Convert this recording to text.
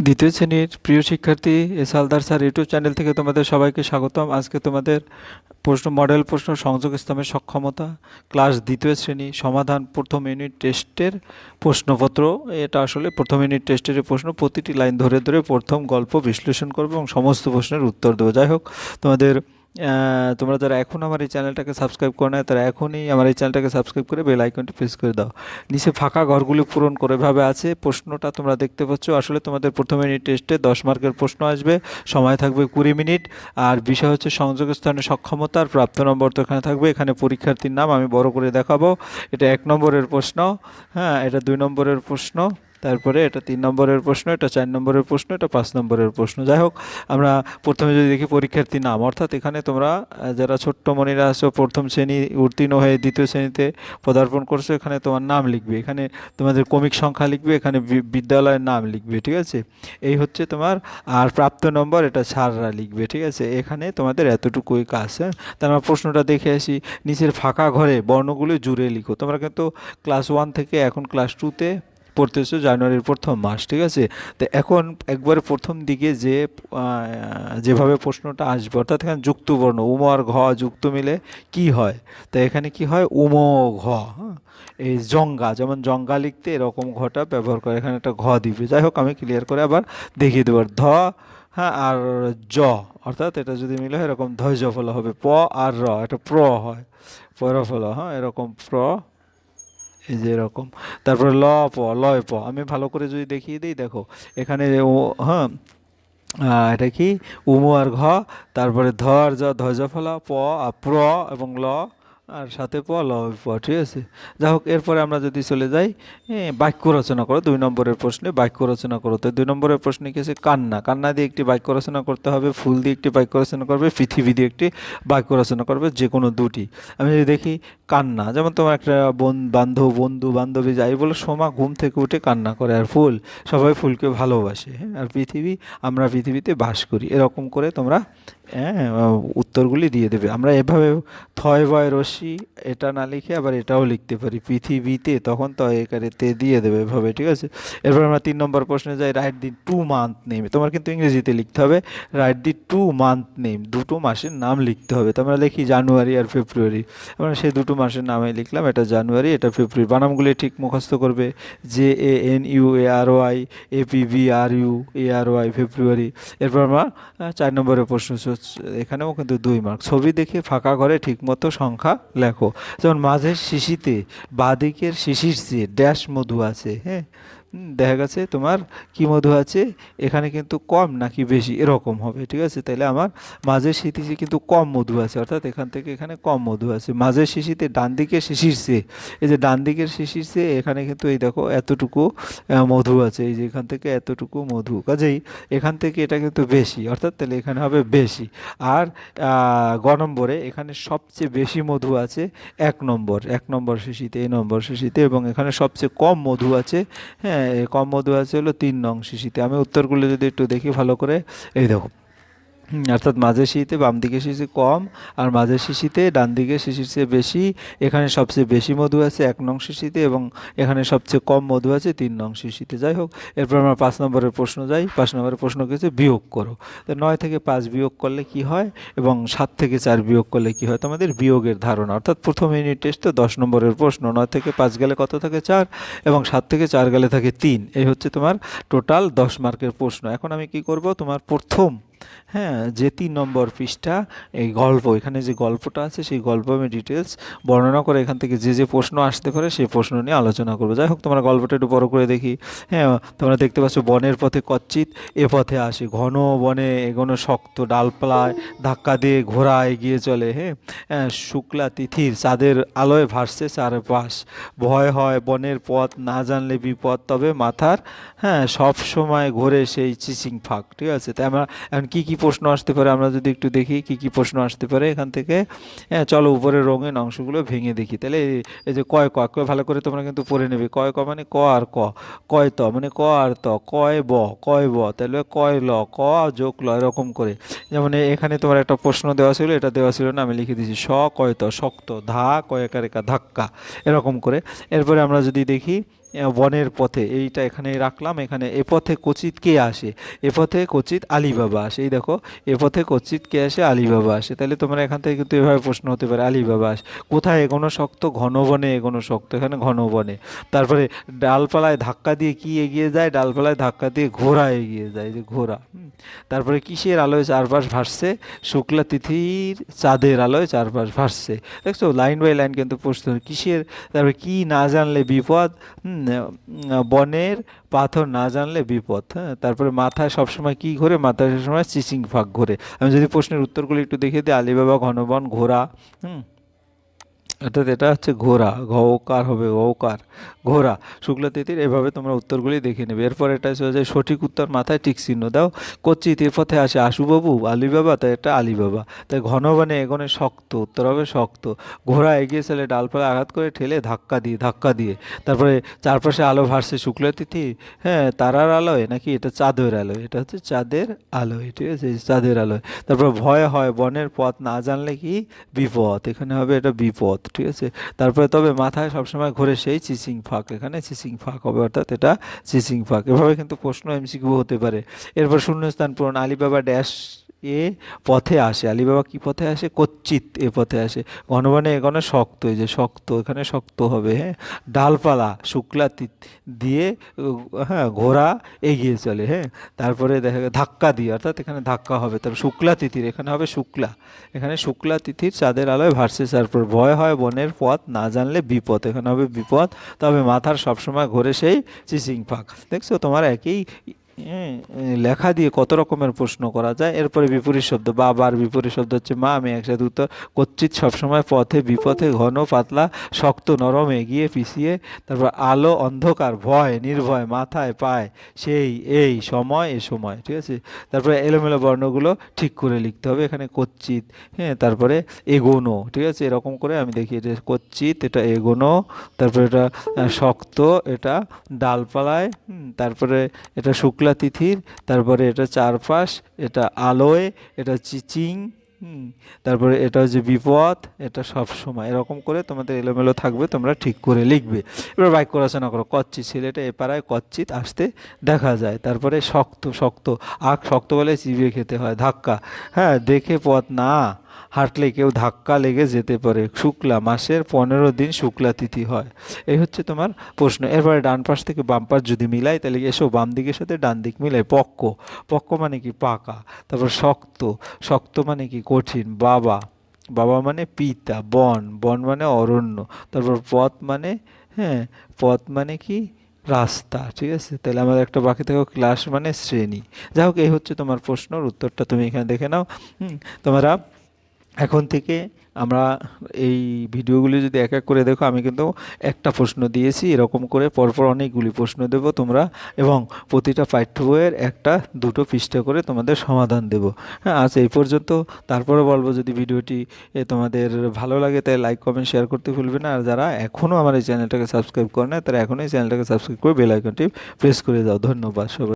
দ্বিতীয় শ্রেণির প্রিয় শিক্ষার্থী S Haldar sir YouTube channel থেকে তোমাদের সবাইকে স্বাগতম। আজকে তোমাদের প্রশ্ন, মডেল প্রশ্ন, সংযোগ স্তম্ভের সক্ষমতা, ক্লাস দ্বিতীয় শ্রেণি, সমাধান প্রথম ইউনিট টেস্টের প্রশ্নপত্র। এটা আসলে প্রথম ইউনিট টেস্টের প্রশ্ন, প্রতিটি লাইন ধরে ধরে প্রথম গল্প বিশ্লেষণ করব এবং সমস্ত প্রশ্নের উত্তর দেবো। যাই হোক, তোমাদের তোমরা যারা এখন আমার এই চ্যানেলটাকে সাবস্ক্রাইব করে নেয় তারা এখনই আমার এই চ্যানেলটাকে সাবস্ক্রাইব করে বেল আইকনটি প্রেস করে দাও। নিচে ফাঁকা ঘরগুলি পূরণ করে ভাবে আছে, প্রশ্নটা তোমরা দেখতে পাচ্ছ। আসলে তোমাদের প্রথম মিনিট টেস্টে দশ মার্কের প্রশ্ন আসবে, সময় থাকবে কুড়ি মিনিট, আর বিষয় হচ্ছে সংযোগ স্থানের সক্ষমতা, আর প্রাপ্ত নম্বর তো এখানে থাকবে। এখানে পরীক্ষার্থীর নাম আমি বড় করে দেখাবো। এটা এক নম্বরের প্রশ্ন হ্যাঁ এটা দুই নম্বরের প্রশ্ন। তারপরে এটা তিন নম্বরের প্রশ্ন, এটা চার নম্বরের প্রশ্ন, এটা পাঁচ নম্বরের প্রশ্ন। যাই হোক, আমরা প্রথমে যদি দেখি পরীক্ষার্থী নাম, অর্থাৎ এখানে তোমরা যারা ছোট্ট মনিরা আছো, প্রথম শ্রেণি উত্তীর্ণ হয়ে দ্বিতীয় শ্রেণীতে পদার্পণ করছ, এখানে তোমার নাম লিখবে। এখানে তোমাদের ক্রমিক সংখ্যা লিখবে, এখানে বিদ্যালয়ের নাম লিখবে, ঠিক আছে? এই হচ্ছে তোমার, আর প্রাপ্ত নম্বর, এটা ছাড়রা লিখবে, ঠিক আছে? এখানে তোমাদের এতটুকুই কাজ হ্যাঁ? তার আমরা প্রশ্নটা দেখে আসি, নিচের ফাঁকা ঘরে বর্ণগুলো জুড়ে লিখো। তোমরা কিন্তু ক্লাস ওয়ান থেকে এখন ক্লাস টুতে পড়তেছো, জানুয়ারির প্রথম মাস, ঠিক আছে? তো এখন একবারে প্রথম দিকে যে যেভাবে প্রশ্নটা আসবে, অর্থাৎ এখানে যুক্তবর্ণ উম আর ঘ, যুক্ত মিলে কি হয়? তো এখানে কি হয়? উম, ঘ হ্যাঁ? এই জঙ্গা, যেমন জঙ্গা লিখতে এরকম ঘটা ব্যবহার করে, এখানে একটা ঘ দিবে। যাই হোক, আমি ক্লিয়ার করে আবার দেখিয়ে দেবো। ধ হ্যাঁ আর জ, অর্থাৎ এটা যদি মিলে হয়, এরকম ধৈর্য ফল হবে। প আর র, এটা প্র হয়। পর ফল হ্যাঁ এরকম প্র এই যে এরকম। তারপরে ল, প লয় প। আমি ভালো করে যদি দেখিয়ে দিই, দেখো, এখানে হ্যাঁ এটা কি? উমু আর ঘ, তারপরে ধ আর জ ধ্বজ ফলা, প প্র এবং ল। আর সাথে প ল প ঠিক আছে? যাই হোক এরপরে আমরা যদি চলে যাই বাক্য রচনা করো, দুই নম্বরের প্রশ্নে বাক্য রচনা করো। তো দুই নম্বরের প্রশ্নে কি আছে? কান্না। কান্না দিয়ে একটি বাক্য রচনা করতে হবে, ফুল দিয়ে একটি বাক্য রচনা করবে, পৃথিবী দিয়ে একটি বাক্য রচনা করবে যে কোনো দুটি। আমি যদি দেখি, কান্না। যেমন তোমার একটা বন, বান্ধব, বন্ধু, বান্ধবী যাই বলে, সোমা ঘুম থেকে উঠে কান্না করে। আর ফুল, সবাই ফুলকে ভালোবাসে। আর পৃথিবী, আমরা পৃথিবীতে বাস করি। এরকম করে তোমরা হ্যাঁ উত্তরগুলি দিয়ে দেবে। আমরা এভাবে থয় বয় রশ্মি, এটা না লিখে আবার এটাও লিখতে পারি। পৃথিবীতে তখন তো একারে তে দিয়ে দেবে এভাবে, ঠিক আছে? এরপর আমরা তিন নম্বর প্রশ্নে যাই write the two month name তোমার কিন্তু ইংরেজিতে লিখতে হবে write the two month name দুটো মাসের নাম লিখতে হবে। তো আমরা লিখি জানুয়ারি আর ফেব্রুয়ারি। আমরা সেই দুটো মাসের নামে লিখলাম, এটা জানুয়ারি, এটা ফেব্রুয়ারি। বানামগুলি ঠিক মুখস্থ করবে। J A N U A R Y A P B R U A R Y February এরপর আমরা চার নম্বরের প্রশ্ন এখানেও কিন্তু দুই মার্ক ছবি দেখে ফাঁকা ঘরে ঠিকমতো সংখ্যা লেখো। যেমন মাঝের শিশিতে বাদিকের শিশির যে ড্যাশ মধু আছে হ্যাঁ? দেখা গেছে তোমার কি মধু আছে? এখানে কিন্তু কম নাকি বেশি? এরকম হবে, ঠিক আছে? তাহলে আমার মাঝের শিশিতে কিন্তু কম মধু আছে, অর্থাৎ এখান থেকে এখানে কম মধু আছে। মাঝের শিশিতে ডান দিকের শিশির চেয়ে এই যে ডান দিকের শিশির চেয়ে এখানে কিন্তু এই দেখো এতটুকু মধু আছে, এই যে এখান থেকে এতটুকু মধু। কাজেই এখান থেকে এটা কিন্তু বেশি, অর্থাৎ তাহলে এখানে হবে বেশি। আর গ নম্বরে এখানে সবচেয়ে বেশি মধু আছে এক নম্বর এক নম্বর শিশিতে, এই নম্বর শিশিতে, এবং এখানে সবচেয়ে কম মধু আছে হ্যাঁ কম মধু আছে হলো তিন নং শিশিতে। আমি উত্তরগুলো যদি একটু দেখি ভালো করে। এই দেখো। অর্থাৎ মাঝের শিশিতে বাম দিকে শিশি কম আর মাঝের শিশিতে ডান দিকে শিশির চেয়ে বেশি। এখানে সবচেয়ে বেশি মধু আছে এক নং শিশিতে এবং এখানে সবচেয়ে কম মধু আছে তিন নং শিশিতে যাই হোক, এরপর আমরা পাঁচ নম্বরের প্রশ্ন যাই। পাঁচ নম্বরের প্রশ্ন কি হচ্ছে? বিয়োগ করো। তো নয় থেকে পাঁচ বিয়োগ করলে কি হয় এবং সাত থেকে চার বিয়োগ করলে কি হয়? তোমাদের বিয়োগের ধারণা। অর্থাৎ প্রথম ইউনিট টেস্টে দশ নম্বরের প্রশ্ন। নয় থেকে পাঁচ গেলে কত থাকে? চার এবং সাত থেকে চার গেলে থাকে তিন। এই হচ্ছে তোমার টোটাল দশ মার্কের প্রশ্ন। এখন আমি কি করব? তোমার প্রথম হ্যাঁ যে তিন নম্বর পৃষ্ঠা এই গল্প এখানে যে গল্পটা আছে সেই গল্প আমি ডিটেলস বর্ণনা করে এখান থেকে যে যে প্রশ্ন আসতে পারে সেই প্রশ্ন নিয়ে আলোচনা করব। যাই হোক তোমরা গল্পটা একটু বড় করে দেখি। হ্যাঁ তোমরা দেখতে পাচ্ছ বনের পথে কচ্ছিত এ পথে আসে ঘন বনে এগোনো শক্ত ডালপালায় ধাক্কা দিয়ে ঘোড়া এগিয়ে চলে হ্যাঁ। হ্যাঁ, শুক্লা তিথির চাঁদের আলোয় ভাসছে চারপাশ। ভয় হয় বনের পথ না জানলে বিপদ তবে মাথার হ্যাঁ সব সময় ঘোরে সেই চিচিং ফাঁক ঠিক আছে? তাই আমরা এখন কি কি প্রশ্ন আসতে পারে আমরা যদি একটু দেখি কি কি প্রশ্ন আসতে পারে এখান থেকে। হ্যাঁ চলো উপরের রঙিন অংশগুলো ভেঙে দেখি। তাহলে এই- যে কয়, ক কয় ভালো করে তোমরা কিন্তু পড়ে নেবে। কয়, ক মানে ক আর ক। কয় ত মানে ক আর ত। কয় ব কয় ব। তাহলে কয় ল, ক যোগ ল এরকম করে। যেমন এখানে তোমার একটা প্রশ্ন দেওয়া ছিল, এটা দেওয়া ছিল না, আমি লিখে দিয়েছি। স, কয় ত, শক্ত, ধা কয়েকা রেখা ধাক্কা, এরকম করে। এরপরে আমরা যদি দেখি বনের পথে এইটা এখানে রাখলাম এখানে এ পথে কচিত কে আসে? এ পথে কচিত আলিবাবা আসে। এই দেখো এ পথে কচিত কে আসে? আলিবাবা আসে। তাহলে তোমরা এখান থেকে কিন্তু এভাবে প্রশ্ন হতে পারে আলিবাবা আসে। কোথায়? এগোনো শক্ত ঘন বনে এগোনো শক্ত এখানে ঘন বনে। তারপরে ডালপালায় ধাক্কা দিয়ে কি এগিয়ে যায়? ডালপালায় ধাক্কা দিয়ে ঘোড়া এগিয়ে যায় যে ঘোড়া। তারপরে কিসের আলোয় চারপাশ ভাসছে? শুক্লা তিথির চাঁদের আলোয় চারপাশ ভাসছে। দেখছ লাইন বাই লাইন কিন্তু প্রশ্ন কিসের? তারপরে কি না জানলে বিপদ? হুম, বনের পাথর না জানলে বিপদ হ্যাঁ? তারপরে মাথায় সবসময় কি ঘোরে? মাথায় সবসময় চিচিং ফাঁক ঘোরে। আমি যদি প্রশ্নের উত্তরগুলো একটু দেখিয়ে দিই, আলিবাবা, ঘনবন ঘোরা হুম? অর্থাৎ এটা হচ্ছে ঘোড়া ঘকার হবে ঘকার ঘোড়া। শুক্লা তিথির এভাবে তোমরা উত্তরগুলি দেখে নেবে। এরপর এটা যায় সঠিক উত্তর মাথায় ঠিক চিহ্ন দাও। কচ্ছিত এ পথে আসে আশুবাবু, আলিবাবা, তাই এটা আলিবাবা। তাই ঘন বনে এগোনে শক্ত, উত্তর হবে শক্ত। ঘোড়া এগিয়ে চলে ডালপালা আঘাত করে ঠেলে ধাক্কা দিয়ে ধাক্কা দিয়ে। তারপরে চারপাশে আলো ভাসছে শুক্লা তিথি হ্যাঁ তারার আলোয় নাকি এটা চাঁদের আলোয়? এটা হচ্ছে চাঁদের আলোয়, ঠিক আছে? চাঁদের আলোয়। তারপর ভয় হয়, বনের পথ না জানলে কি বিপদ? এখানে হবে এটা বিপদ। ঠিক আছে? তারপরে তবে মাথায় সবসময় ঘুরে সেই চিচিং ফাঁক। এখানে চিচিং ফাঁক হবে, অর্থাৎ এটা চিচিং ফাঁক। এভাবে কিন্তু প্রশ্ন এমসিকিউ হতে পারে। এরপর শূন্যস্থান পূরণ, আলিবাবা ড্যাশ এ পথে আসে, আলিবাবা কি পথে আসে? কচ্চিত এ পথে আসে। ঘনবনে এগোনো শক্ত, এই যে শক্ত, এখানে শক্ত হবে হ্যাঁ? ডালপালা, শুক্লা দিয়ে হ্যাঁ ঘোড়া এগিয়ে চলে হ্যাঁ? তারপরে দেখা গেল ধাক্কা দিয়ে, অর্থাৎ এখানে ধাক্কা হবে। তারপর শুক্লা তিথির, এখানে হবে শুক্লা। এখানে শুক্লা তিথির চাঁদের আলোয় ভাসছে তারপর ভয় হয়, বনের পথ না জানলে বিপদ। এখানে হবে বিপদ, তবে মাথার সবসময় ঘোরে সেই চিচিং ফাঁক দেখছ, তোমার একই লেখা দিয়ে কত রকমের প্রশ্ন করা যায়? এরপরে বিপরীত শব্দ, বাবার বিপরীত শব্দ হচ্ছে মা, আমি একসাথে উত্তর, কচ্ছিত সবসময় পথে, বিপথে ঘন, পাতলা, শক্ত, নরম, এগিয়ে, পিছিয়ে, তারপর আলো, অন্ধকার, ভয়, নির্ভয়, মাথায়, পায়, সেই, এই, সময়, এ সময় ঠিক আছে? তারপরে এলোমেলো বর্ণগুলো ঠিক করে লিখতে হবে, এখানে কচ্ছিত হ্যাঁ তারপরে এগোনো ঠিক আছে? এরকম করে আমি দেখি এটা কচ্ছিত এটা এগোনো, তারপরে এটা শক্ত, এটা ডালপালায় তারপরে এটা শুক্লা তিথির, তারপরে এটা চারপাশ, এটা আলোয়, এটা চিচিং তারপরে এটা হচ্ছে বিপদ, এটা সব সময়। এরকম করে তোমাদের এলোমেলো থাকবে, তোমরা ঠিক করে লিখবে। এবার বাক্য রচনা করো, কচ্ছিত, ছেলেটা এ পাড়ায় কচ্ছিত আসতে দেখা যায়। তারপরে শক্ত শক্ত, আখ শক্ত বলে চিবিয়ে খেতে হয়, ধাক্কা। হ্যাঁ দেখে পথ না। হাঁটলে কেউ ধাক্কা লেগে যেতে পারে। শুক্লা, মাসের পনেরো দিন শুক্লা তিথি হয়। এই হচ্ছে তোমার প্রশ্ন। এরপরে ডান পাশ থেকে বাম পাশ যদি মিলাই, তাহলে এসো বাম দিকের সাথে ডান দিক মিলাই। পক্ক। পক্ক মানে কি? পাকা। তারপর শক্ত। শক্ত মানে কি? কঠিন। বাবা। বাবা মানে পিতা, বন। বন মানে অরণ্য। তারপর পথ মানে হ্যাঁ পথ মানে কি? রাস্তা। ঠিক আছে? তাহলে আমাদের একটা বাকি থাকো। ক্লাস মানে শ্রেণি। যাই হোক, এই হচ্ছে তোমার প্রশ্নর উত্তরটা। তুমি এখানে দেখে নাও। হুম? তোমরা এখন থেকে আমরা এই ভিডিওগুলি যদি এক এক করে দেখো, আমি কিন্তু একটা প্রশ্ন দিয়েছি, এরকম করে পরপর অনেকগুলি প্রশ্ন দেব তোমরা এবং প্রতিটা পাঠ্য বইয়ের একটা, দুটো পৃষ্ঠা করে তোমাদের সমাধান দেব। হ্যাঁ আজ এই পর্যন্ত। তারপরে বলব, যদি ভিডিওটি তোমাদের ভালো লাগে তাই লাইক কমেন্ট শেয়ার করতে ভুলবে না। আর যারা এখনও আমার এই চ্যানেলটাকে সাবস্ক্রাইব করে না তারা এখনই চ্যানেলটাকে সাবস্ক্রাইব করে বেল আইকনটি প্রেস করে দাও। ধন্যবাদ সবাই।